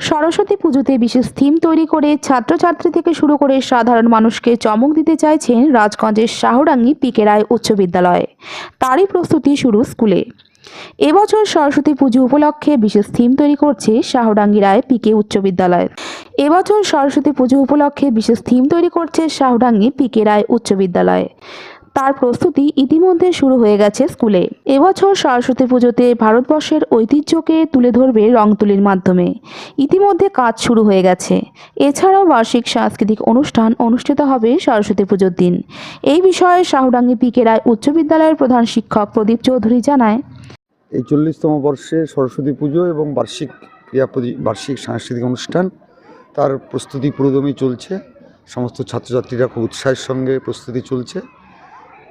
সরস্বতী পুজোতে বিশেষ থিম তৈরি করে ছাত্রছাত্রী থেকে শুরু করে সাধারণ মানুষকে চমক দিতে চাইছেন রাজগঞ্জের শাহরাঙ্গি পিকে রায় উচ্চ বিদ্যালয়। তারই প্রস্তুতি শুরু স্কুলে। এবছর সরস্বতী পুজো উপলক্ষে বিশেষ থিম তৈরি করছে শাহডাঙ্গি রায় পিকে উচ্চ বিদ্যালয়। এবছর সরস্বতী পুজো উপলক্ষে বিশেষ থিম তৈরি করছে শাহডাঙ্গি পিকে রায় উচ্চ বিদ্যালয়। তার প্রস্তুতি ইতিমধ্যে শুরু হয়ে গেছে স্কুলে। এবছর সরস্বতী পুজোতে ভারতবর্ষের ঐতিহ্যকে তুলে ধরবে রং তুলির মাধ্যমে। ইতিমধ্যে কাজ শুরু হয়ে গেছে। এছাড়াও বার্ষিক সাংস্কৃতিক অনুষ্ঠান অনুষ্ঠিত হবে সরস্বতী পুজোর দিন। এই বিষয়ে শাহুডাঙ্গি পিকে রায় উচ্চ বিদ্যালয়ের প্রধান শিক্ষক প্রদীপ চৌধুরী জানায়। এই চল্লিশতম বর্ষে সরস্বতী পুজো এবং বার্ষিক ক্রিয়া বার্ষিক সাংস্কৃতিক অনুষ্ঠান, তার প্রস্তুতি পুরোদমে চলছে। সমস্ত ছাত্রছাত্রীরা খুব উৎসাহের সঙ্গে প্রস্তুতি চলছে।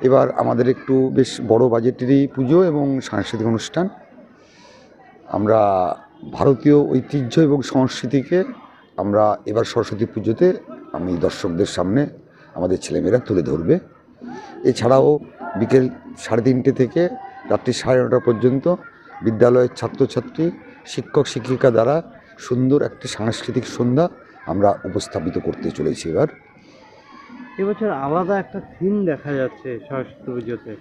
এবার আমাদের একটু বেশ বড় বাজেটেরই পুজো এবং সাংস্কৃতিক অনুষ্ঠান। আমরা ভারতীয় ঐতিহ্য এবং সংস্কৃতিকে আমরা এবার সরস্বতী পুজোতে আমি দর্শকদের সামনে আমাদের ছেলেমেয়েরা তুলে ধরবে। এছাড়াও বিকেল সাড়ে তিনটে থেকে রাত্রি সাড়ে নটা পর্যন্ত বিদ্যালয়ের ছাত্রছাত্রী, শিক্ষক, শিক্ষিকা দ্বারা সুন্দর একটি সাংস্কৃতিক সন্ধ্যা আমরা উপস্থাপিত করতে চলেছি এবার। এবছর আলাদা একটা থিম দেখা যাচ্ছে সরস্বতী পুজোতে।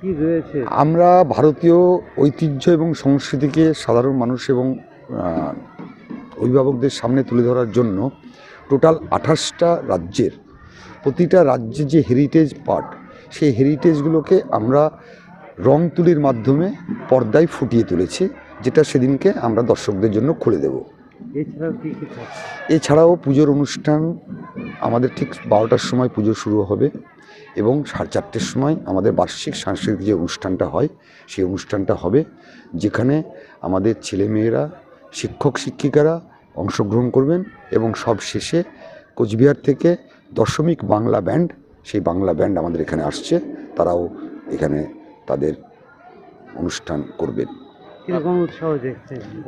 কি রয়েছে? আমরা ভারতীয় ঐতিহ্য এবং সংস্কৃতিকে সাধারণ মানুষ এবং অভিভাবকদের সামনে তুলে ধরার জন্য টোটাল আঠাশটা রাজ্যের প্রতিটা রাজ্যে যে হেরিটেজ পার্ট সেই হেরিটেজগুলোকে আমরা রং তুলির মাধ্যমে পর্দায় ফুটিয়ে তুলেছি যেটা সেদিনকে আমরা দর্শকদের জন্য খুলে দেব। এছাড়াও পুজোর অনুষ্ঠান আমাদের ঠিক বারোটার সময় পুজো শুরু হবে এবং সাড়ে চারটের সময় আমাদের বার্ষিক সাংস্কৃতিক যে অনুষ্ঠানটা হয়, সেই অনুষ্ঠানটা হবে, যেখানে আমাদের ছেলেমেয়েরা, শিক্ষক, শিক্ষিকারা অংশগ্রহণ করবেন এবং সব শেষে কোচবিহার থেকে দশমিক বাংলা ব্যান্ড, সেই বাংলা ব্যান্ড আমাদের এখানে আসছে, তারাও এখানে তাদের অনুষ্ঠান করবেন।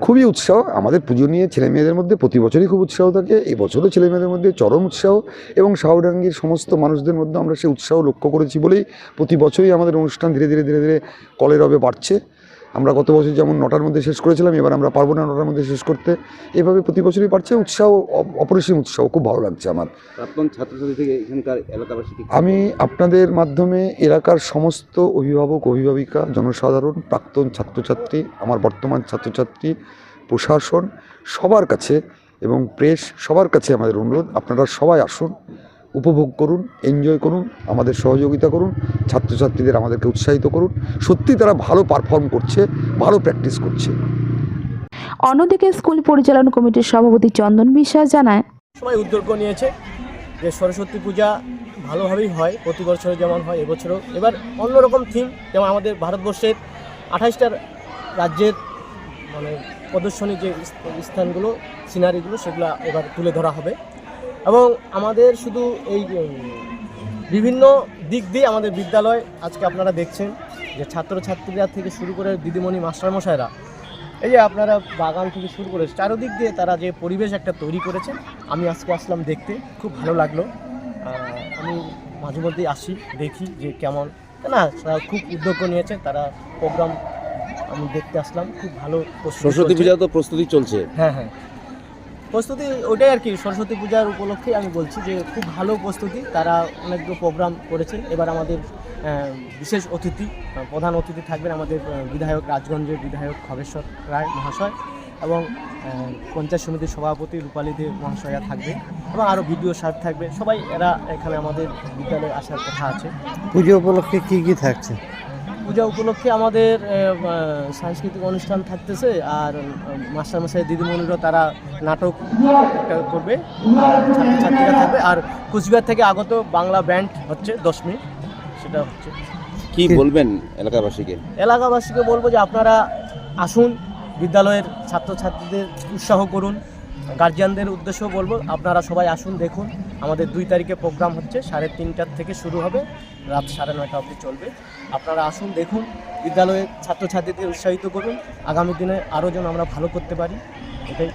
খুবই উৎসাহ। আমাদের পুজো নিয়ে ছেলেমেয়েদের মধ্যে প্রতি বছরই খুব উৎসাহ থাকে। এই বছরও ছেলে মেয়েদের মধ্যে চরম উৎসাহ এবং শাহডাঙ্গির সমস্ত মানুষদের মধ্যে আমরা সেই উৎসাহ লক্ষ্য করেছি বলেই প্রতি বছরই আমাদের অনুষ্ঠান ধীরে ধীরে ধীরে ধীরে কলের রবে বাড়ছে। আমরা গত বছর যেমন নটার মধ্যে শেষ করেছিলাম এবার আমরা পারব না নটার মধ্যে শেষ করতে। এভাবে প্রতি বছরই বাড়ছে উৎসাহ অপরিসীম উৎসাহ খুব ভালো লাগছে আমার। আমি আপনাদের মাধ্যমে এলাকার সমস্ত অভিভাবক অভিভাবিকা জনসাধারণ প্রাক্তন ছাত্রছাত্রী আমার বর্তমান ছাত্রছাত্রী প্রশাসন সবার কাছে এবং প্রেস সবার কাছে আমাদের অনুরোধ আপনারা সবাই আসুন উপভোগ করুন এনজয় করুন আমাদের সহযোগিতা করুন ছাত্রছাত্রীদের আমাদেরকে উৎসাহিত করুন। সত্যি তারা ভালো পারফর্ম করছে ভালো প্র্যাকটিস করছে। অন্যদিকে স্কুল পরিচালনা কমিটির সভাপতি চন্দন বিশ্বাস জানায় সবাই উদ্যোগ নিয়েছে যে সরস্বতী পূজা ভালোভাবেই হয় প্রতি বছর যেমন হয় এবছরও। এবার অন্যরকম থিম যেমন আমাদের ভারতবর্ষের আঠাশটা রাজ্যের মানে প্রদর্শনী যে স্থানগুলো সিনারিগুলো সেগুলো এবার তুলে ধরা হবে। এবং আমাদের শুধু এই বিভিন্ন দিক দিয়ে আমাদের বিদ্যালয় আজকে আপনারা দেখছেন যে ছাত্রছাত্রীরা থেকে শুরু করে দিদিমণি মাস্টারমশাইরা এই যে আপনারা বাগান থেকে শুরু করে চারোদিক দিয়ে তারা যে পরিবেশ একটা তৈরি করেছে আমি আজকে আসলাম দেখতে খুব ভালো লাগল। আমি মাঝে মধ্যেই আসি দেখি যে কেমন। না তারা খুব উদ্যোগ নিয়েছে তারা প্রোগ্রাম আমি দেখতে আসলাম খুব ভালো সরস্বতী পূজা তো প্রস্তুতি চলছে। হ্যাঁ হ্যাঁ। প্রস্তুতি ওটাই আর কি, সরস্বতী পূজার উপলক্ষে আমি বলছি যে খুব ভালো প্রস্তুতি, তারা অনেকগুলো প্রোগ্রাম করেছে এবার আমাদের বিশেষ অতিথি প্রধান অতিথি থাকবেন আমাদের বিধায়ক রাজগঞ্জের বিধায়ক খগেশ্বর রায় মহাশয় এবং পঞ্চায়েত সমিতির সভাপতি রূপালী দেব মহাশয়া থাকবে এবং আরও বিডিও সাহেব থাকবে সবাই এরা এখানে আমাদের বিদ্যালয়ে আসার কথা আছে। পুজো উপলক্ষে কী কী থাকছে? পূজা উপলক্ষে আমাদের সাংস্কৃতিক অনুষ্ঠান থাকতেছে আর মাস্টারমশাই দিদিমণিরও তারা নাটক একটা করবে ছাত্রছাত্রীরা থাকবে। আর কুচবিহার থেকে আগত বাংলা ব্যান্ড হচ্ছে দশমী সেটা হচ্ছে। কি বলবেন এলাকাবাসীকে? এলাকাবাসীকে বলব যে আপনারা আসুন বিদ্যালয়ের ছাত্রছাত্রীদের উৎসাহ করুন। গার্জিয়ানদের উদ্দেশ্যও বলব আপনারা সবাই আসুন দেখুন। আমাদের দুই তারিখে প্রোগ্রাম হচ্ছে সাড়ে তিনটার থেকে শুরু হবে। রাত সাড়ে নয়টা অবধি চলবে। আপনারা আসুন, দেখুন, বিদ্যালয়ের ছাত্রছাত্রীদের উৎসাহিত করুন। আগামী দিনে আরও যেন আমরা ভালো করতে পারি, এটাই